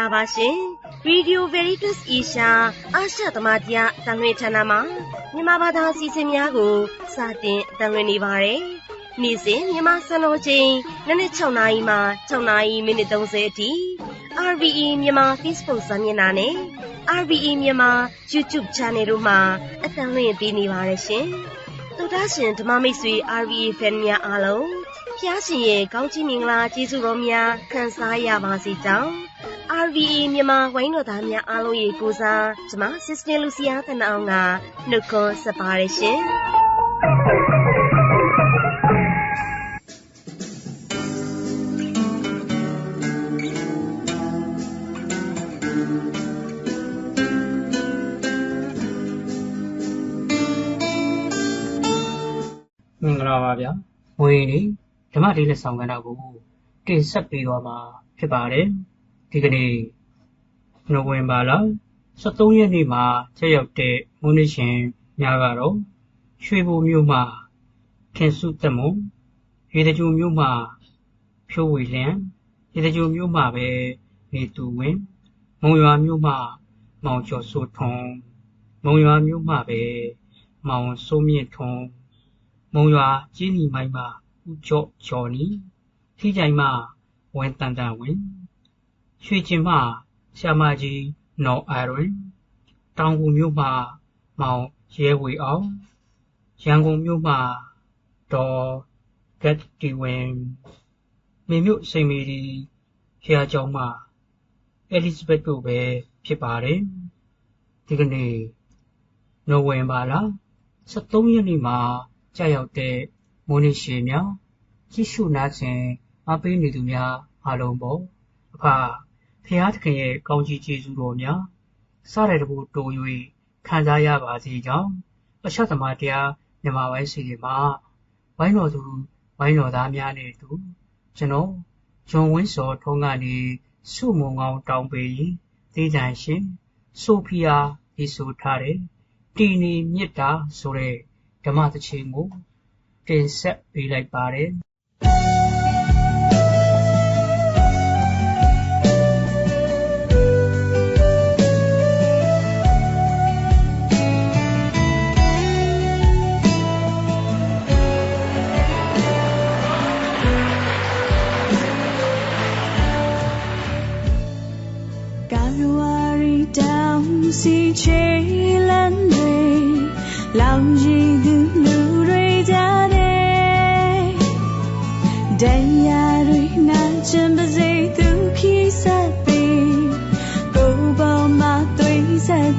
င်္ဂလာပါရှင်။ Radio Veritas Asia အာရှသမတရားတန်လွင်ဌာနမှာမြန်မာဘာသာအစီအစဉ်များကိုစတင်တန်လွင်နေပါတယ်။နေ့စဉ်မြန်မာစံတော်ချိန်နနက်6နာရီမှ6နာရီမိနစ်30အထိ RVE မြန်မာ Facebook စာမျက်နှာနဲ့ RVE မြန်မာ YouTube Channel တို့မှာအတန်လွင်ပေးနေပါတယ်ရှင်။သောတာရှင်ဓမ္မမိတ်ဆွေ RVE fan များအားလုံးဖျားရှင်ရဲ့ကောင်းချီးမင်္ဂလာကျေးဇူးတော်များခံစားရပါစေကြောင်း RVE မြန်မာဝိုင်းတော်သားများအားလုံးရေကိုစားကျမ Sister Lucia တနအောင်ကနှုတ်ခွန်းဆက်ပါတယ်ရှင်မင်္ဂလာပါဗျာဝေနေဓမ္မဒေလက်ဆောင်ကဏ္ဍကိုတင်ဆက်ပေးသွားမှာဖြစ်ပါတယ် ဒီကနေ့နိုဝင်ဘာလ23ရက်နေ့မှာချက်ရောက်တဲ့မွန်းနေ့ရှင်များကတော့ရွှေဘိုမြို့မှာခင်စုတက်မွန်ရေတကြိုမြို့မှာဖြိုးဝေလျံရေတကြိုမြို့မှာပဲနေသူဝင်မုံရွာမြို့မှာမောင်ကျော်စိုးထွန်းမုံရွာမြို့မှာပဲမောင်စိုးမြင့်ထွန်းမုံရွာကျင်းနီမိုင်းမှာဦးကျော်ကျော်နီထိကြိုင်မှာဝင်းတန်တန်ဝင်း ရွှေကျင်မှာဆ iam မကြီးနော်အာရွင်တောင်ကူမြို့မှာမောင်ရဲဝေအောင်ရန်ကုန်မြို့မှာဒေါ်ဂတ်တီဝင်မြေမြို့စိန်မီဒီဖျားကျောင်းမှာအဲလီဇဘက်တို့ပဲဖြစ်ပါတယ်ဒီကနေ့နိုဝင်ဘာလ23ရက်နေ့မှာကြာရောက်တဲ့မိုးနေ့ရှင်များကြည့်ရှုနားဆင်အားပေးနေသူများအားလုံးပေါ့အဖ ဖျားသခင်ရဲ့ကောင်းချီးကျေးဇူးတော်များစတဲ့တဘူတိုး၍ခံစားရပါစေကြောင်းအချက်သမားတရားမြန်မာပိုင်းစီဒီမှာဝိုင်းတော်သူဝိုင်းတော်သားများနဲ့အတူကျွန်တော်ဂျွန်ဝင်းစောထုံးကနေစုမုံကောင်းတောင်းပေးရင်သိကြရှင်ဆိုဖီယာဒီဆိုထားတဲ့တီနီမြစ်တာဆိုတဲ့ဓမ္မသချင်းကိုတင်ဆက်ပေးလိုက်ပါတယ် တောင်စီချေလန်းတွေလောင်ကြည့်သူလူတွေကြတဲ့တရားတွေနာချင်ပါစေသူဖြီးဆက်ပြီးကိုယ်ပေါ်မှာသွေးဆက်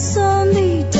အသ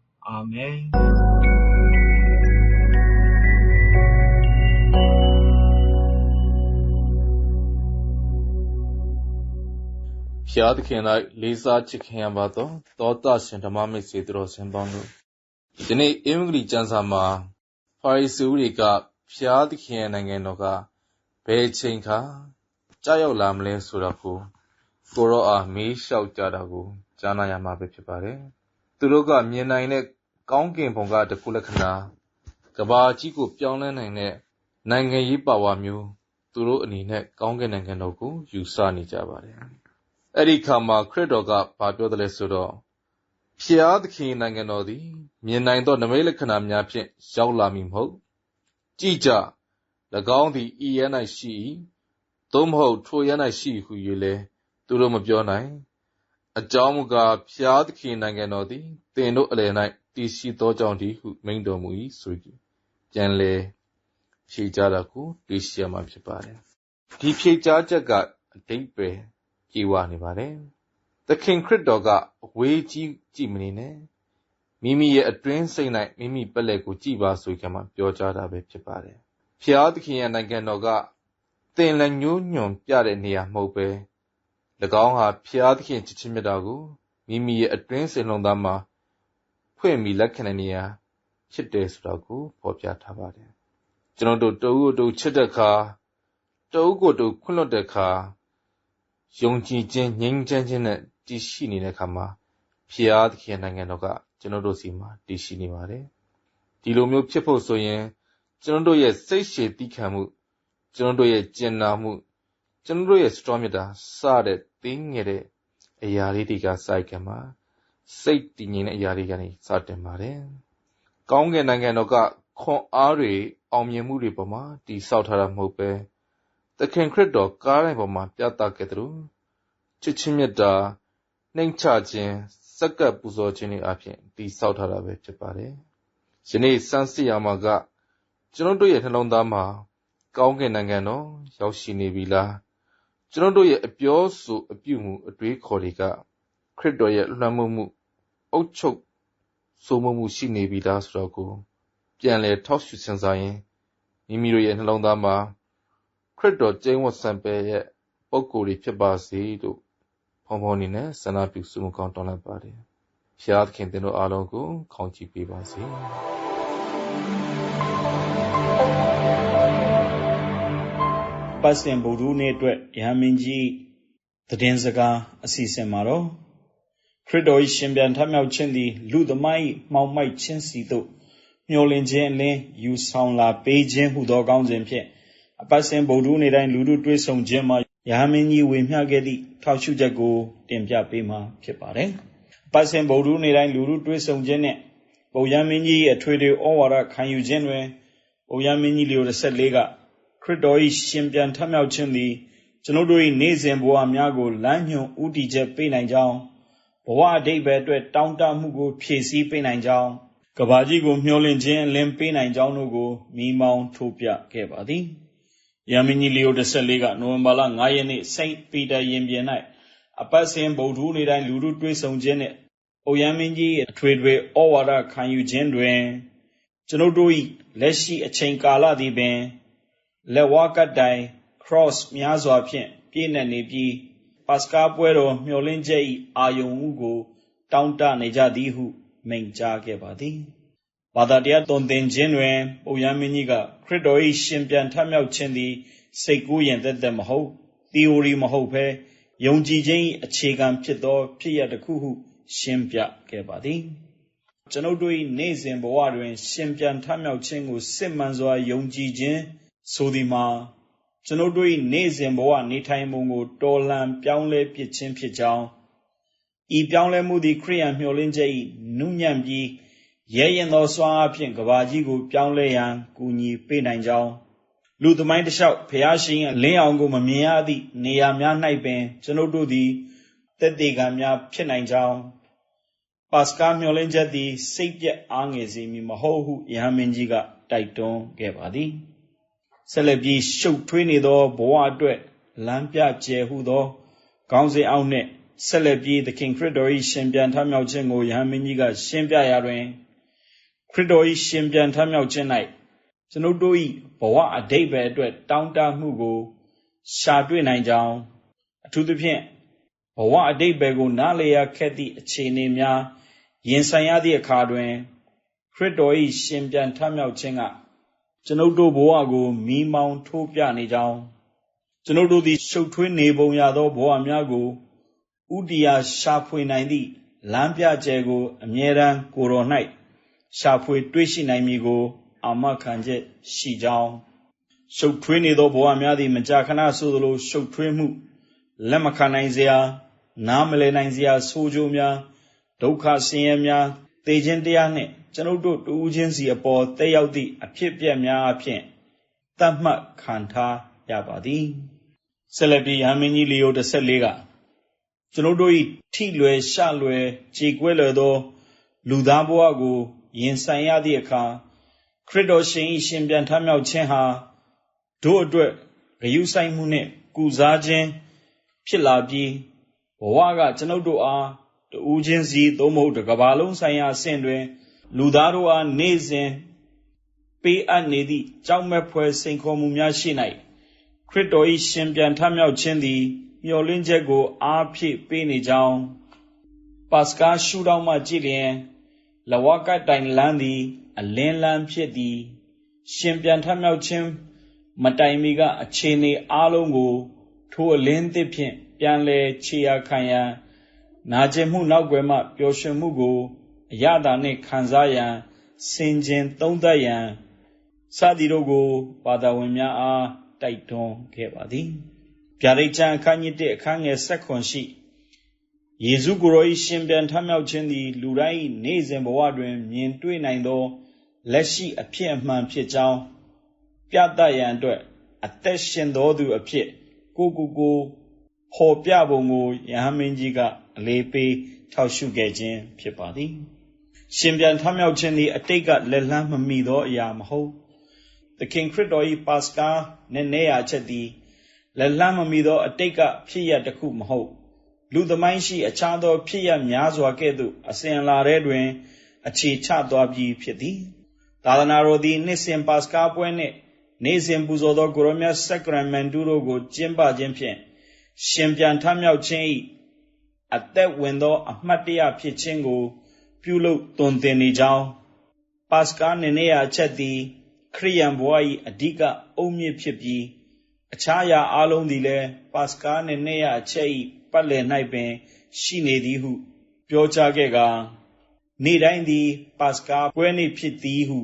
အာမင်ဖျားသခင်၌လေးစားချစ်ခင်ရပါသောသောတာရှင်ဓမ္မမိတ်ဆွေတို့ဆင်ပေါင်းတို့ဒီနေ့အင်္ဂလိပ်ကျမ်းစာမှာပါရိစုတွေကဖျားသခင်ရဲ့နိုင်ငံတော်ကဘယ်ချိန်ခါကြောက်ရောက်လာမလဲဆိုတော့ကိုကိုရောအားမေးလျှောက်ကြတာကိုကြားနာရမှာပဲဖြစ်ပါတယ် သူတို့ကမြင်နိုင်တဲ့ကောင်းကင်ဘုံကတခုလက္ခဏာကဘာကြီးကိုပြောင်းလဲနိုင်တဲ့နိုင်ငံရေးပါဝါမျိုးသူတို့အနေနဲ့ကောင်းကင်နိုင်ငံတော်ကိုယူဆနေကြပါတယ်အဲ့ဒီခါမှာခရစ်တော်ကဘာပြောတယ်လဲဆိုတော့ဖျားသခင်နိုင်ငံတော်သည်မြင်နိုင်သောနမိတ်လက္ခဏာများဖြင့်ရောက်လာမည်မဟုတ်ကြည်ကြ၎င်းသည်ဤရ၌ရှိ၏သို့မဟုတ်ထိုရ၌ရှိဟု၍လဲသူတို့မပြောနိုင် အကြောင်းမူကားဖျားသခင်နိုင်ငံတော်သည်သင်တို့အလယ်၌တည်ရှိသောကြောင့်တည်းဟုမိန့်တော်မူ၏ဆိုပြီးပြန်လဲဖြေကြတာကိုတွေ့ရှိရမှာဖြစ်ပါတယ်ဒီဖြေကြားချက်ကအတိတ်ပဲကြေဝနေပါတယ်။သခင်ခရစ်တော်ကအဝေးကြီးကြည့်မနေနဲ့။မိမိရဲ့အတွင်းစိတ်၌မိမိပက်လက်ကိုကြည်ပါဆိုကြမှာပြောကြားတာပဲဖြစ်ပါတယ်။ဖျားသခင်ရဲ့နိုင်ငံတော်ကသင်လည်းညှိုးညွန်ပြတဲ့နေရာမဟုတ်ပဲ၎ င်းဟာဖျားသခင်ချစ်ချင်းမြတ်တာကိုမိမိရဲ့အတွင်းစိတ်လုံးသားမှာဖွင့်ပြီးလက်ခံတဲ့နေရာဖြစ်တယ်ဆိုတာကိုဖော်ပြထားပါတယ်။ကျွန်တော်တို့တဦးတို့ချစ်တဲ့အခါတဦးကိုယ်တူခွင့်လွှတ်တဲ့အခါယုံကြည်ခြင်းငြိမ်းချမ်းခြင်းနဲ့တည်ရှိနေတဲ့အခါမှာဖျားသခင်နိုင်ငံတော်ကကျွန်တော်တို့စီမှာတည်ရှိနေပါတယ်။ဒီလိုမျိုးဖြစ်ဖို့ဆိုရင်ကျွန်တော်တို့ရဲ့စိတ်ရှည်တည်ခံမှုကျွန်တော်တို့ရဲ့ကျင်နာမှု ကျွန်တော်တို့ရဲ့ strong မြတ်တာစတဲ့တင်းငယ်တဲ့အရာလေးတွေကစိုက်ကမှာစိတ်တည်ငြိမ်တဲ့အရာတွေကနေစတင်ပါတယ်။ကောင်းကင်နိုင်ငံတော်ကခွန်အားတွေအောင်မြင်မှုတွေပေါ်မှာတည်ဆောက်ထားတာမဟုတ်ပဲသခင်ခရစ်တော်ကားတိုင်းပေါ်မှာပြသခဲ့သလိုချစ်ချင်းမြတ်တာနှိမ်ချခြင်းစက္ကပ်ပူဇော်ခြင်းတွေအပြင်တည်ဆောက်ထားတာပဲဖြစ်ပါတယ်ယနေ့စမ်းစစ်ရမှာကကျွန်တော်တို့ရဲ့နှလုံးသားမှာကောင်းကင်နိုင်ငံတော်ရောက်ရှိနေပြီလား ကျွန်တော်တို့ရဲ့အပြောဆိုအပြုမှုအတွေးခေါ်တွေကခရစ်တော်ရဲ့လွှမ်းမိုးမှုအုပ်ချုပ်စိုးမိုးမှုရှိနေပြီလားဆိုတော့ကို ပြန်လည်ထောက်ရှုစဉ်းစားရင်မိမိတို့ရဲ့နှလုံးသားမှာခရစ်တော်ကျင့်ဝတ်စံပယ်ရဲ့ပုံကိုယ်တွေဖြစ်ပါစေလို့ဖုံဖုံနေနဲ့ဆန္ဒပြုစုမှုကောင်းတောင်းလိုက်ပါတယ်။ဖျားသခင်တင်တို့အားလုံးကိုခေါင်းကြည့်ပေးပါစေ။ ပတ်စင်ဗုဒ္ဓနေ့အတွက်ယဟန်မင်းကြီးသတင်းစကားအစီအစဉ်မှာတော့ခရစ်တော်၏ရှင်ပြန်ထမြောက်ခြင်းသည်လူသမိုင်းမှောင်မိုက်ခြင်းစီသို့မျောလင့်ခြင်းအလင်းယူဆောင်လာပေးခြင်းဟုသောကောင်းစဉ်ဖြင့်အပတ်စဉ်ဗုဒ္ဓနေ့တိုင်းလူတို့တွေ့ဆုံခြင်းမှာယဟန်မင်းကြီးဝေမျှခဲ့သည့်ထောက်ရှုချက်ကိုတင်ပြပေးမှာဖြစ်ပါတယ်။အပတ်စဉ်ဗုဒ္ဓနေ့တိုင်းလူတို့တွေ့ဆုံခြင်းနဲ့ပုံရမင်းကြီးအထွေထွေဩဝါဒခံယူခြင်းတွင်ပုံရမင်းကြီးလျို14က ခရစ်တော်၏ရှင်ပြန်ထမြောက်ခြင်းသည်ကျွန်ုပ်တို့၏နေ့စဉ်ဘဝများကိုလမ်းညွှန်ဥတီချက်ပေးနိုင်ကြောင်းဘဝအတိတ်ပဲအတွက်တောင်းတမှုကို ဖြည့်ဆည်းပေးနိုင်ကြောင်းကဘာကြီးကိုမျှော်လင့်ခြင်းအလင်းပေးနိုင်ကြောင်းတို့ကိုမိမောင်းထိုးပြခဲ့ပါသည်။ယမင်းကြီးလီယို14ကနိုဝင်ဘာလ9ရက်နေ့စိန့်ပီတာရင်ပြင်၌အပတ်စဉ်ဗုဒ္ဓနေ့တိုင်းလူတို့တွေ့ဆုံခြင်းနှင့်အိုယမင်းကြီးအထွေထွေဩဝါဒခံယူခြင်းတွင် ကျွန်ုပ်တို့၏လက်ရှိအချိန်ကာလသည်ပင် လက်ဝါးကတ်တိုင် cross များစွာဖြင့်ပြည့်နှက်နေပြီးပါစကာပွဲတော်မျှော်လင့်ချက်၏အာယုံမှုကို တောင်းတနေကြသည်ဟုမိန့်ကြားခဲ့ပါသည်ဘာသာတရားသွန်သင်ခြင်းတွင်ပုံရမင်းကြီးကခရစ်တော်၏ရှင်ပြန်ထမြောက်ခြင်းသည်စိတ်ကူးရင်သက်သက်မဟုတ် theory မဟုတ်ဘဲယုံကြည်ခြင်း၏အခြေခံဖြစ်သော ဖြစ်ရတစ်ခုဟု ရှင်းပြခဲ့ပါသည်ကျွန်ုပ်တို့၏နေ့စဉ်ဘဝတွင် ရှင်ပြန်ထမြောက်ခြင်းကိုစစ်မှန်စွာယုံကြည်ခြင်း ဆိုသည်မှာကျွန်ုပ်တို့၏နေ့စဉ်ဘဝနေထိုင်ပုံကိုတော်လှန်ပြောင်းလဲပစ်ခြင်းဖြစ်ကြောင်းဤပြောင်းလဲမှုသည်ခရိယံမျှော်လင့်ချက်၏နုညံ့ပြီးရဲရင်သောစွမ်းအားဖြင့်ကဘာကြီးကိုပြောင်းလဲရန်ကူညီပေးနိုင်ကြောင်းလူသမိုင်းတစ်လျှောက်ဖျားရှင်အလင်းအောင်ကိုမမြင်ရသည့်နေရာများ၌ပင် ကျွန်ုပ်တို့သည်တက်တေကံများဖြစ်နိုင်ကြောင်းပါစကာမျှော်လင့်ချက်သည်စိတ်ပြက်အားငယ်စေမည်မဟုတ်ဟုယဟန်မင်းကြီးကတိုက်တွန်းခဲ့ပါသည် ဆက်လက်ပြီးရှုပ်ထွေးနေသောဘဝအတွက်လမ်းပြကျယ်ဟုသောခေါင်းစဉ်အောက်နှင့်ဆက်လက်ပြီးသခင်ခရစ်တော်၏ရှင်ပြန်ထမြောက်ခြင်းကိုယဟန်မင်းကြီးကရှင်းပြရာတွင်ခရစ်တော်၏ရှင်ပြန်ထမြောက်ခြင်း၌ကျွန်ုပ်တို့၏ဘဝအတိတ်ပဲအတွက်တောင်းတမှုကိုရှာတွေ့နိုင်ကြောင်းအထူးသဖြင့်ဘဝအတိတ်ပဲကိုနားလည်ရခက်သည့်အခြေအနေများရင်ဆိုင်ရသည့်အခါတွင်ခရစ်တော်၏ရှင်ပြန်ထမြောက်ခြင်းက ကျွန်ုပ်တို့ဘဝကိုမိမောင်းထိုးပြနေကြောင်းကျွန်ုပ်တို့သည်ရှုပ်ထွေးနေပုံရသောဘဝများကိုဥတီယာရှာဖွေနိုင်သည့်လမ်းပြကျယ်ကိုအမြဲတမ်းကိုတော်၌ရှာဖွေတွေ့ရှိနိုင်မည်ကိုအာမခံချက်ရှိကြောင်းရှုပ်ထွေးနေသောဘဝများသည်မကြာခဏဆိုသလိုရှုပ်ထွေးမှုလက်မခံနိုင်စရာနားမလည်နိုင်စရာဆိုးကျိုးများဒုက္ခဆင်းရဲများသေခြင်းတရားနှင့် ကျွန်ုပ်တို့တူးချင်းစီအပေါ်တက်ရောက်သည့်အဖြစ်ပြက်များအဖြစ်တတ်မှတ်ခံထားရပါသည်ဆက်လက်ပြီးယဟန်မင်းကြီးလီယို14ကကျွန်ုပ်တို့၏ထိလွယ်ရှလွယ်ခြေကွဲလွယ်သော လူသားဘဝကိုရင်ဆိုင်ရသည့်အခါခရစ်တော်ရှင်၏ရှင်ပြန်ထမြောက်ခြင်းဟာတို့အတွက်ဂရုစိုက်မှုနှင့်ကုစားခြင်းဖြစ်လာပြီးဘဝကကျွန်ုပ်တို့အားတူးချင်းစီသို့မဟုတ်တကဘာလုံးဆိုင်ရာအဆင့်တွင် လူသားတို့အားနေ့စဉ်ပေးအပ်နေသည့်ကြောက်မဲ့ဖွယ်စိန်ခေါ်မှုများရှိ၌ခရစ်တော်၏ရှင်ပြန်ထမြောက်ခြင်းသည်မျှော်လင့်ချက်ကိုအားဖြည့်ပေးနေကြောင်းပါစကာရှုထောင့်မှကြည့်လျင်လဝကတိုင်လန်းသည် အလင်းလန်းဖြစ်သည် ရှင်ပြန်ထမြောက်ခြင်းမတိုင်မီကအခြေအနေအလုံးကို ထိုအလင်းသစ်ဖြင့်ပြန်လဲခြေရာခံရန်နာကျင်မှုနောက်ွယ်မှပျော်ရွှင်မှုကို အရသာနှင့်ခံစားရန်စင်ကြင်သုံးသပ်ရန်စသည်တို့ကိုဘာသာဝင်များအားတိုက်တွန်းခဲ့ပါသည်ဗျာဒိတ်ချံအခန်းကြီး1အခန်းငယ်7ခွန်ရှိယေရှုကိုယ်တော်၏ရှင်ပြန်ထမြောက်ခြင်းသည်လူတိုင်း၏နေ့စဉ်ဘဝတွင် မြင်တွေ့နိုင်သောလက်ရှိအဖြစ်အမှန်ဖြစ်ကြောင်းပြသရန်အတွက်အသက်ရှင်သောသူအဖြစ်ကိုကိုကိုဖော်ပြပုံကိုယဟန်မင်းကြီးကအလေးပေးထောက်ရှုခဲ့ခြင်းဖြစ်ပါသည် ရှင်ပြန်ထမြောက်ခြင်းသည်အတိတ်ကလက်လန်းမမီသောအရာမဟုတ်သခင်ခရစ်တော်၏ပါစကာနဲ့နေရာချက်သည်လက်လန်းမမီသောအတိတ်ကဖြစ်ရတစ်ခုမဟုတ်လူသမိုင်းရှိအခြားသောဖြစ်ရများစွာကဲ့သို့အစဉ်လာတဲ့တွင် အခြေချသွားပြီးဖြစ်သည်သာသနာတော်သည်နှစ်စဉ်ပါစကာပွဲနှင့်နေ့စဉ်ပူဇော်သောကိုရောမြတ်ဆက်ကရမန်တူတို့ကိုကျင်းပခြင်းဖြင့်ရှင်ပြန်ထမြောက်ခြင်း၏အသက်ဝင်သော အမှတ်တရဖြစ်ခြင်းကို ပြုလုပ်သွန်သင်နေကြောင်းပါစကာနေနေရချက်သည် ခရိယန်ဘဝ၏အဓိကအုံမြင့်ဖြစ်ပြီးအခြားရာအလုံးသည်လည်းပါစကာနေနေရချက်၏ပတ်လည်၌ပင် ရှိနေသည်ဟု ပြောကြားခဲ့ကာနေ့တိုင်းသည် ပါစကာပွဲနေ့ဖြစ်သည်ဟု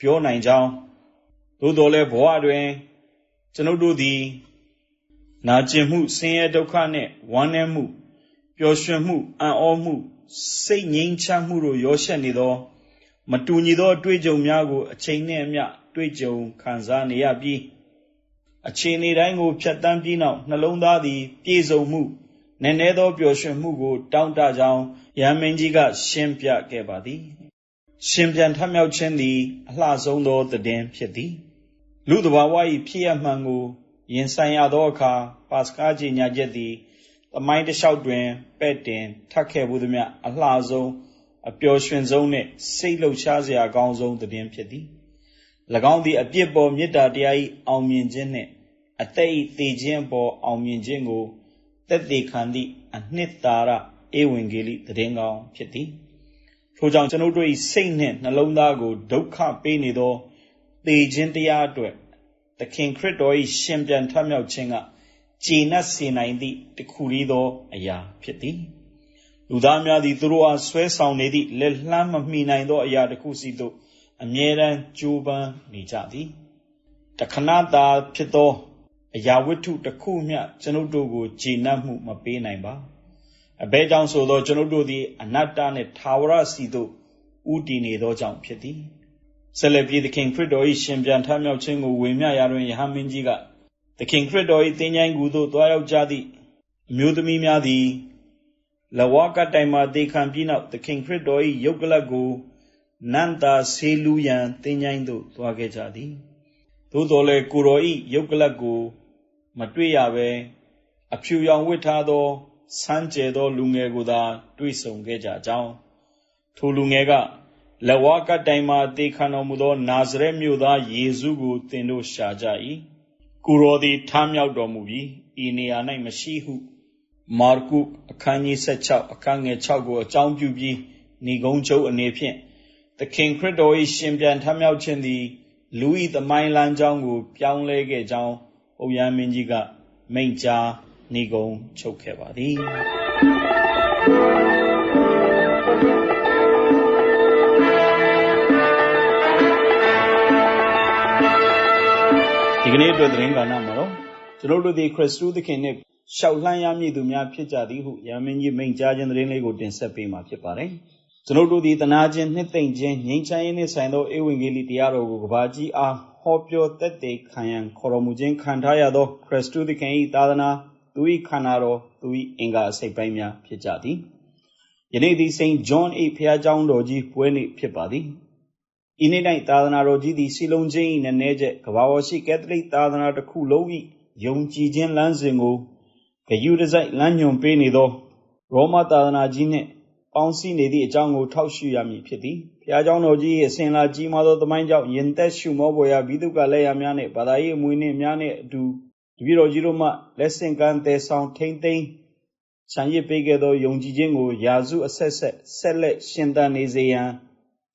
ပြောနိုင်ကြောင်းသို့တော်လည်းဘဝတွင် ကျွန်ုပ်တို့သည် နာကျင်မှုဆင်းရဲဒုက္ခနှင့်ဝမ်းနည်းမှု ပျော်ရွှင်မှုအံ့ဩမှုစိတ်ငြိမ်းချမ်းမှုတို့ရောရှက်နေသော မတူညီသောအတွေ့အကြုံများကိုအချိန်နှင့်အမျှတွေ့ကြုံခံစားနေရပြီးအခြေအနေတိုင်းကိုဖြတ်တန်းပြီးနောက်နှလုံးသားသည် ပြည့်စုံမှုနည်းနည်းသောပျော်ရွှင်မှုကို တောင်းတကြောင်းရဟန်းမင်းကြီးက ရှင်းပြခဲ့ပါသည် ရှင်ပြန်ထမြောက်ခြင်းသည် အလှဆုံးသောတည်င်းဖြစ်သည် လူတဘာဝ၏ဖြစ်ရမှန်ကိုရင်ဆိုင်ရသောအခါပါစကားကြီးညာချက်သည် သမိုင်းတစ်လျှောက်တွင် ပဲ့တင်ထပ်ခဲ့ဘူးသမျှ အလှဆုံးအပျော်ရွှင်ဆုံးနှင့် စိတ်လှုပ်ရှားစရာအကောင်းဆုံးတည်င်းဖြစ်သည်၎င်းသည် အပြစ်ပေါ်မေတ္တာတရား၏အောင်မြင်ခြင်းနှင့် အသက်၏တည်ခြင်းပေါ်အောင်မြင်ခြင်းကိုသက်သေခံသည့်အနှစ်သာရဧဝံဂေလိသတင်းကောင်းဖြစ်သည်ထို့ကြောင့်ကျွန်ုပ်တို့၏စိတ်နှင့်နှလုံးသားကိုဒုက္ခပေးနေသောသေခြင်းတရားအတွက်သခင်ခရစ်တော်၏ရှင်ပြန်ထမြောက်ခြင်းက ကြည်နပ်စေနိုင်သည့်တခုလေးသောအရာဖြစ်သည်လူသားများသည်သူတို့အားဆွဲဆောင်နေသည့်လက်လှမ်းမမီနိုင်သောအရာတစ်ခုစီသို့အမြဲတမ်းကြိုးပမ်းနေကြသည်တခဏသာဖြစ်သောအရာဝတ္ထုတစ်ခုမျှကျွန်ုပ်တို့ကိုကြည်နပ်မှုမပေးနိုင်ပါအဘဲကြောင့်ဆိုသောကျွန်ုပ်တို့သည်အနတ္တနှင့်သာဝရစီသို့ဥတည်နေသောကြောင့်ဖြစ်သည်ဆက်လက်ပြီးသခင်ခရစ်တော်၏ရှင်ပြန်ထမြောက်ခြင်းကိုဝေမျှရာတွင်ယဟန်မင်းကြီးက သခင်ခရစ်တော်၏သင်္ချိုင်းကူသို့တွားရောက်ကြသည့်အမျိုးသမီးများသည်လဝကတိုင်မှဒေခံပြီးနောက်သခင်ခရစ်တော်၏ယုတ်ကလတ်ကိုနန္တာဆေလူရန်သင်္ချိုင်းသို့တွားခဲ့ကြသည်သို့တော်လည်းကိုတော်၏ယုတ်ကလတ်ကို မတွေ့ရဘဲအဖြူရောင်ဝတ်ထားသောဆန်းကျယ်သောလူငယ်ကိုသာတွေ့ဆုံခဲ့ကြကြောင်းထိုလူငယ်ကလဝကတိုင်မှတေခံတော်မူသောနာဇရက်မြို့သားယေရှုကိုသင်တို့ရှာကြ၏ ကိုရောသည်ထမ်းမြောက်တော်မူပြီးဤနေရာ၌မရှိဟုမာကု အခန်းကြီး16အခန်းငယ်6ကိုအကြောင်းပြုပြီးဏိဂုံးချုပ်အနေဖြင့်သခင်ခရစ်တော်၏ရှင်ပြန်ထမြောက်ခြင်းသည်လူ၏သမိုင်းလမ်းကြောင်းကို ပြောင်းလဲခဲ့ကြောင်းအုပ်ရမင်းကြီးကမိန့်ကြားဏိဂုံးချုပ်ခဲ့ပါသည် ဒီကနေ့အတွက်သတင်းကဏ္ဍမှာတော့ကျွန်တော်တို့ဒီခရစ်တုသခင်နဲ့ရှောက်လှမ်းရမည်သူများဖြစ်ကြသည်ဟုယာမင်းကြီးမိန့်ကြားခြင်းသတင်းလေးကိုတင်ဆက်ပေးမှာဖြစ်ပါတယ်။ကျွန်တော်တို့ဒီတနာခြင်းနှစ်သိမ့်ခြင်းငြိမ်းချမ်းရေးနှင့်ဆိုင်သောဧဝံဂေလိတရားတော်ကိုကဘာကြီးအားဟောပြောသက်သေခံရန်ခေါ်တော်မူခြင်းခံထားရသောခရစ်တုသခင်၏သာသနာသူ၏ခန္ဓာတော်သူ၏အင်္ဂါအစိတ်ပိုင်းများဖြစ်ကြသည်။ယနေ့သည်စိန့်ဂျွန်၏ဖျားเจ้าတော်ကြီးပွဲနေ့ဖြစ်ပါသည်။ ဤနေ့၌သာသနာတော်ကြီးသည်စီလုံးချင်း၏နည်းနည်းချက်ကဘာပေါ်ရှိကက်သလိသာသနာတစ်ခုလုံး၏ယုံကြည်ခြင်းလမ်းစဉ်ကိုဂယုတစိုက်လမ်းညွန်ပေးနေသောရောမသာသနာကြီးနှင့်ပေါင်းစည်းနေသည့်အကြောင်းကိုထောက်ရှုရမည်ဖြစ်သည်။ဘုရားကျောင်းတော်ကြီး၏အစဉ်လာကြီးမားသောသမိုင်းကြောင့်ယင်သက်ရှုမောပေါ်ရာဘိသုကလက်ရများနှင့်ဘာသာရေးအမွေနှင့်များနှင့်အတူတပည့်တော်ကြီးတို့မှလက်ဆင့်ကမ်းသည်ဆောင်ထိမ့်သိမ်းခြံရစ်ပေးခဲ့သောယုံကြည်ခြင်းကိုယာစုအဆက်ဆက်ဆက်လက်ရှင်သန်နေစေရန်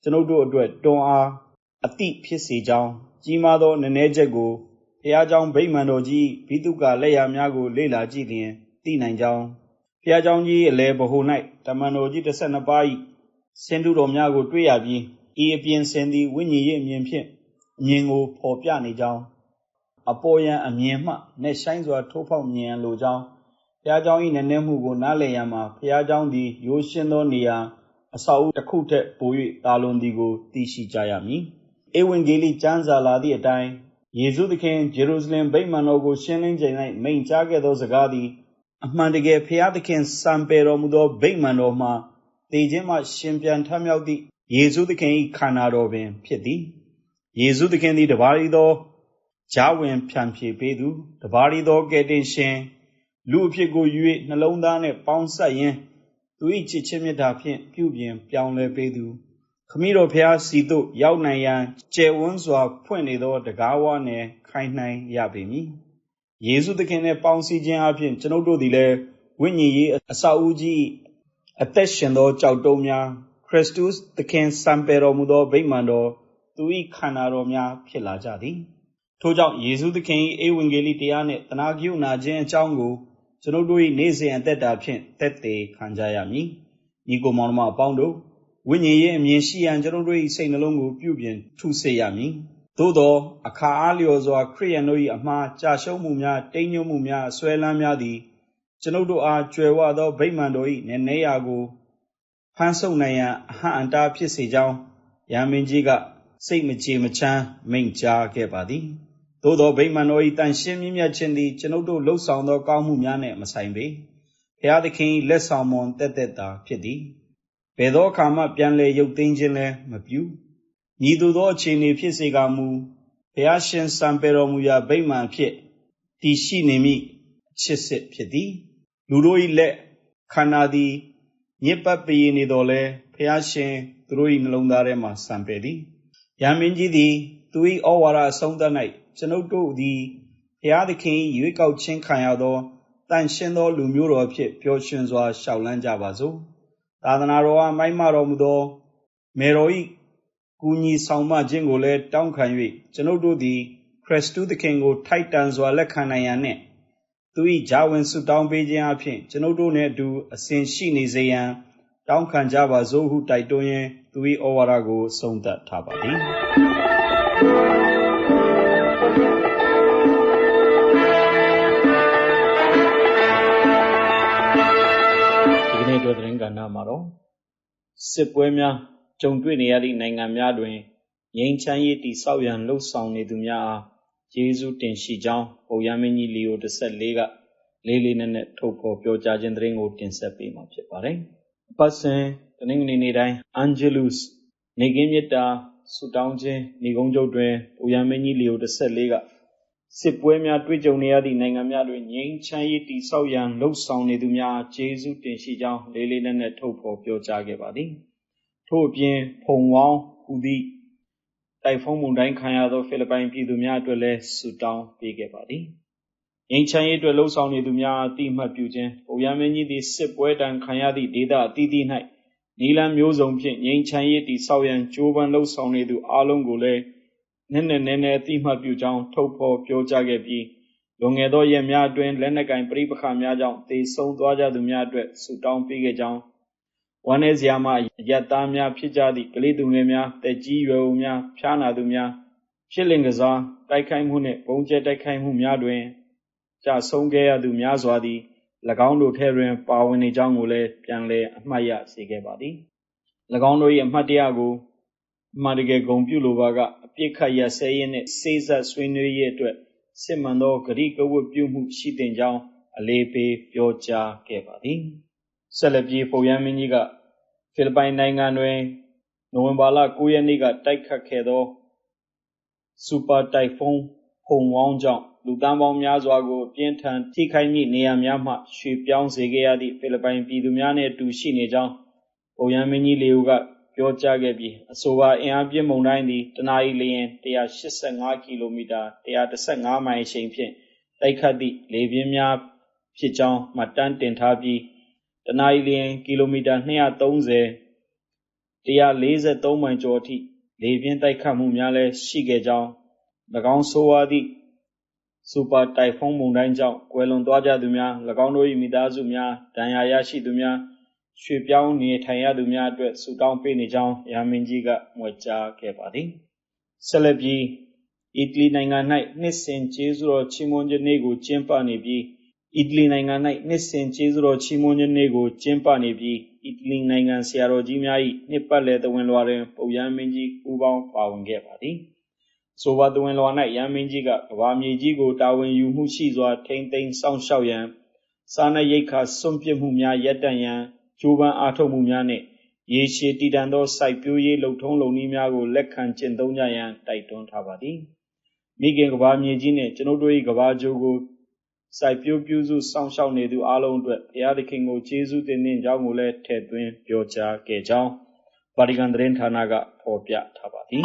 ကျွန်ုပ်တို့အတွက်တွန်းအားအသည့်ဖြစ်စေကြောင်းကြီးမားသောနည်းနည်းချက်ကိုဘုရားကျောင်းဗိမာန်တော်ကြီးဘိတုကလက်ရာများကိုလေ့လာကြည့်လျင်သိနိုင်ကြောင်းဘုရားကျောင်းကြီးအလယ်ဗဟို၌တမန်တော်ကြီး12ပါး၏စင်တူတော်များကို တွေ့ရပြီးဤအပြင်စင်သည်ဝိညာဉ်ရေးအမြင်ဖြင့်အမြင်ကိုဖော်ပြနေကြောင်းအပေါ်ယံအမြင်မှနဲ့ဆိုင်စွာထိုးဖောက်မြင်ရန်လိုကြောင်းဘုရားကျောင်း၏နည်းနည်းမှုကိုနားလည်ရန်မှာဘုရားကျောင်းသည်ရိုးရှင်းသောနေရာ အဆောက်အဦတစ်ခုထက်ပို၍သာလွန်သည်ကို သိရှိကြရမည်။ဧဝံဂေလိကျမ်းစာလာသည့်အတိုင်းယေရှုသခင်ဂျေရုရှလင်ဗိမာန်တော်ကိုရှင်းလင်းချိန်၌မိန့်ကြားခဲ့သောစကားသည်အမှန်တကယ်ဖျားသခင်စံပယ်တော်မူသောဗိမာန်တော်မှာတည်ခြင်းမှရှင်ပြန်ထမြောက်သည့်ယေရှုသခင်၏ခန္ဓာတော်ပင်ဖြစ်သည်ယေရှုသခင်သည်တပါးရီသောဂျာဝင်ဖြန့်ဖြေပေးသူတပါးရီသောကယ်တင်ရှင်လူအဖြစ်ကို၍နှလုံးသားနှင့်ပေါင်းဆက်ရင်း သူ၏ချစ်ချင်းမြတ်တာဖြင့်ပြုပြင်ပြောင်းလဲပေးသူခမည်းတော်ဖျားစီသို့ရောက်နိုင်ရန်ကျယ်ဝန်းစွာ ဖွင့်နေသောတကားဝနှင့်ခိုင်နှိုင်းရပေမည်ယေရှုသခင်နှင့်ပေါင်းစည်းခြင်းအပြင်ကျွန်ုပ်တို့သည်လည်းဝိညာဉ်ရေးအစာအုပ်ကြီးအသက်ရှင်သောကြောက်တုံးများခရစ်တုသခင်စံပေတော်မူသောဗိမာန်တော်သူ၏ခန္ဓာတော်များဖြစ်လာကြသည်ထို့ကြောင့်ယေရှုသခင်၏ဧဝံဂေလိတရားနှင့်တနာဂိုဏခြင်းအကြောင်းကို ကျွန်ုပ်တို့၏နေ့စဉ်အသက်တာဖြင့်သက်သေခံကြရမည်ညီကိုမောင်နှမအပေါင်းတို့ဝိညာဉ်ရေးအမြင်ရှိရန်ကျွန်ုပ်တို့၏စိတ်နှလုံးကိုပြုပြင်ထုစေရမည်သို့သောအခါအားလျော်စွာခရိယန်တို့၏အမှားကြာရှုံးမှုများတိမ်ညွတ်မှုများဆွဲလန်းများသည်ကျွန်ုပ်တို့အားကြွယ်ဝသောဗိမာန်တော်၏နည်းနည်းရာကိုဖန်ဆုပ်နိုင်ရန်အဟံအတားဖြစ်စေကြောင်းရမင်းကြီးကစိတ်မကြေမချမ်းမိန့်ကြားခဲ့ပါသည် သို့သောဗိမာန်တော်၏တန်ရှင်းမြင့်မြတ်ခြင်းသည်ကျွန်ုပ်တို့လှုပ်ဆောင်သောကောင်းမှုများနှင့်မဆိုင်ပေဖျားသခင်လက်ဆောင်မွန်တက်တက်တာဖြစ်သည်ဘယ်သောအခါမှပြန်လည်ရုပ်သိမ်းခြင်းလည်းမပြုညီသူသောအခြေအနေဖြစ်စေကမူဘုရားရှင်စံပေတော်မူရာဗိမာန်ဖြစ်တည်ရှိနေမိအချစ်စစ်ဖြစ်သည်လူတို့၏လက်ခန္ဓာသည်ညစ်ပတ်ပေနေတော်လဲဖျားရှင်သူတို့၏နှလုံးသားထဲမှစံပေသည်ရမင်းကြီးသည်သူ၏ဩဝါဒအဆုံးသတ်၌ ကျွန်ုပ်တို့သည်ဖျားသခင်ရွေးကောက်ခြင်းခံရသောတန်ရှင်းသောလူမျိုးတော်ဖြစ်ပျော်ရွှင်စွာရှောက်လန်းကြပါစို့သာသနာတော်အားမိုက်မတော်မူသောမေတော်၏ကူညီဆောင်မခြင်းကိုလည်းတောင်းခံ၍ကျွန်ုပ်တို့သည်ခရစ်တုသခင်ကို ထိုက်တန်စွာလက်ခံနိုင်ရန်နှင့်သူ၏ဂျာဝင်ဆုတောင်းပေးခြင်းအဖြစ်ကျွန်ုပ်တို့နှင့်အတူအစဉ်ရှိနေစေရန်တောင်းခံကြပါစို့ဟုတိုက်တွန်းရင်းသူ၏ဩဝါဒကိုဆုံးသက်ထားပါသည် ဏ္ဍမှာတော့စစ်ပွဲများကြုံတွေ့နေရသည့်နိုင်ငံများတွင်ငြိမ်းချမ်းရေးတည်ဆောက်ရန်လှုံ့ဆော်နေသူများအားယေရှုတင်ရှိကြောင်းပုပ်ရမင်းကြီးလီယို14ကလေးလေးနက်နက်ထုတ်ဖော်ပြောကြားခြင်းသတင်းကိုတင်ဆက်ပေးမှာဖြစ်ပါတယ်။အပတ်စဉ်တနင်္ဂနွေနေ့တိုင်း Angelus နေကင်းမြတ်တာဆုတောင်းခြင်းနေကုန်းချုပ်တွင်ပုပ်ရမင်းကြီးလီယို14က စစ်ပွဲများတွေ့ကြုံနေရသည့်နိုင်ငံများတွင်ငြိမ်းချမ်းရေးတည်ဆောက်ရန်လှုံ့ဆော်နေသူများယေရှုတင်ရှိကြောင်းလေးလေးနက်နက်ထုတ်ဖော်ပြောကြားခဲ့ပါသည်။ထို့အပြင်ဖုံဝေါင်းဟူသည့်တိုက်ဖုံးမုန်တိုင်းခံရသောဖိလစ်ပိုင်ပြည်သူများအတွက်လည်းဆုတောင်းပေးခဲ့ပါသည်။ငြိမ်းချမ်းရေးအတွက်လှုံ့ဆော်နေသူများအတိအမှတ်ပြုခြင်းပုပ်ရမင်းကြီးသည်စစ်ပွဲတန်ခံရသည့်ဒေသအသီးသီး၌နီလန်မျိုးစုံဖြင့်ငြိမ်းချမ်းရေးတည်ဆောက်ရန်ကြိုးပမ်းလှုံ့ဆော်နေသူအလုံးကိုလည်း နည်းနည်းနည်းနည်းအတိအမှတ်ပြုကြောင်းထုတ်ဖော်ပြောကြားခဲ့ပြီးလွန်ခဲ့သောရက်များအတွင်းလက်နက်ကင်ပြိပခါများကြောင့်သေဆုံးသွားကြသူများအတွက်ဆုတောင်းပေးခဲ့ကြောင်းဝမ်းနည်းစရာမှရက်သားများဖြစ်ကြသည့်ကလေးသူငယ်များတက်ကြီးရွယ်အိုများဖျားနာသူများဖြစ်လင်ကစားတိုက်ခိုက်မှုနှင့်ပုံကျဲတိုက်ခိုက်မှုများတွင်ကြာဆုံးခဲ့ရသူများစွာသည်၎င်းတို့ထဲတွင်ပါဝင်နေကြောင်းကိုလည်းပြန်လည်အမှတ်ရစေခဲ့ပါသည်၎င်းတို့၏အမှတ်တရကိုအ မှန်တကယ်ဂုံပြုလိုပါကအပြစ်ခတ်ရဆဲရင်းနှင့်စေးစပ်ဆွေးနွေးရေးအတွက်စစ်မှန်သောဂရိကဝတ်ပြုမှုရှိတင်ကြောင်းအလေးပေးပြောကြားခဲ့ပါသည်ဆက်လက်ပြီးပုံရမင်းကြီးကဖိလစ်ပိုင်နိုင်ငံတွင်နိုဝင်ဘာလ9ရက်နေ့ကတိုက်ခတ်ခဲ့သောစူပါတိုက်ဖုန်းဖုံဝေါင်းကြောင့်လူသန်းပေါင်းများစွာကိုအပြင်းထန်ထိခိုက်မိနေရများမှရွှေ့ပြောင်းစေခဲ့ရသည့်ဖိလစ်ပိုင်ပြည်သူများနှင့်အတူရှိနေကြောင်းပုံရမင်းကြီးလေဦးက ပြောကြားခဲ့ပြီးအဆိုပါအင်အားပြင်းမုန်တိုင်းသည်တနအီလျင်185ကီလိုမီတာ115မိုင်အချိန်ဖြင့်တိုက်ခတ်သည့်လေပြင်းများဖြစ်ကြောင်းမှတ်တမ်းတင်ထားပြီးတနအီလျင်ကီလိုမီတာ230 143မိုင်ကျော်အထိလေပြင်းတိုက်ခတ်မှုများလည်းရှိခဲ့ကြောင်း၎င်းဆိုဝါသည့်စူပါတိုက်ဖုန်းမုန်တိုင်းကြောင့်ကွယ်လွန်သွားကြသူများ၎င်းတို့၏မိသားစုများဒဏ်ရာရရှိသူများ ရွှေ့ပြောင်းနေထိုင်ရသူများအတွက်ဆုတောင်းပေးနေကြောင်းရာမင်းကြီးကမွေကြားခဲ့ပါသည်ဆက်လက်ပြီးအီတလီနိုင်ငံ၌နှစ်စဉ်ကျေးဇူးတော်ချီးမွမ်းခြင်းနေ့ကိုကျင်းပနေပြီးအီတလီနိုင်ငံ၌နှစ်စဉ်ကျေးဇူးတော်ချီးမွမ်းခြင်းနေ့ကိုကျင်းပနေပြီးအီတလီနိုင်ငံဆရာတော်ကြီးများ၏နှစ်ပတ်လည်သဝင်လွှာတွင်ပုပ်ရဟန်းမင်းကြီးပူးပေါင်းပါဝင်ခဲ့ပါသည်ဆိုပါသဝင်လွှာ၌ရဟန်းမင်းကြီးကကဘာမြေကြီးကိုတာဝန်ယူမှုရှိစွာထိမ့်သိမ်းစောင့်ရှောက်ရန်စာနရိတ်ခါစွန့်ပစ်မှုများရပ်တန့်ရန် ကြိုးပမ်းအားထုတ်မှုများနှင့်ရေရှည်တည်တံ့သောစိုက်ပျိုးရေးလုပ်ထုံးလုပ်နည်းများကိုလက်ခံကျင့်သုံးကြရန်တိုက်တွန်းထားပါသည်မိခင်ကဘာမြေကြီးနှင့်ကျွန်ုပ်တို့၏ကဘာကျိုးကိုစိုက်ပျိုးပြုစုစောင့်ရှောက်နေသူအလုံးအတွက်ဘုရားသခင်ကိုကျေးဇူးတင်တဲ့ကြောင်းကိုလည်းထည့်သွင်းပြောကြားခဲ့ကြောင်းဗာတီကန်သတင်းဌာနကဖော်ပြထားပါသည်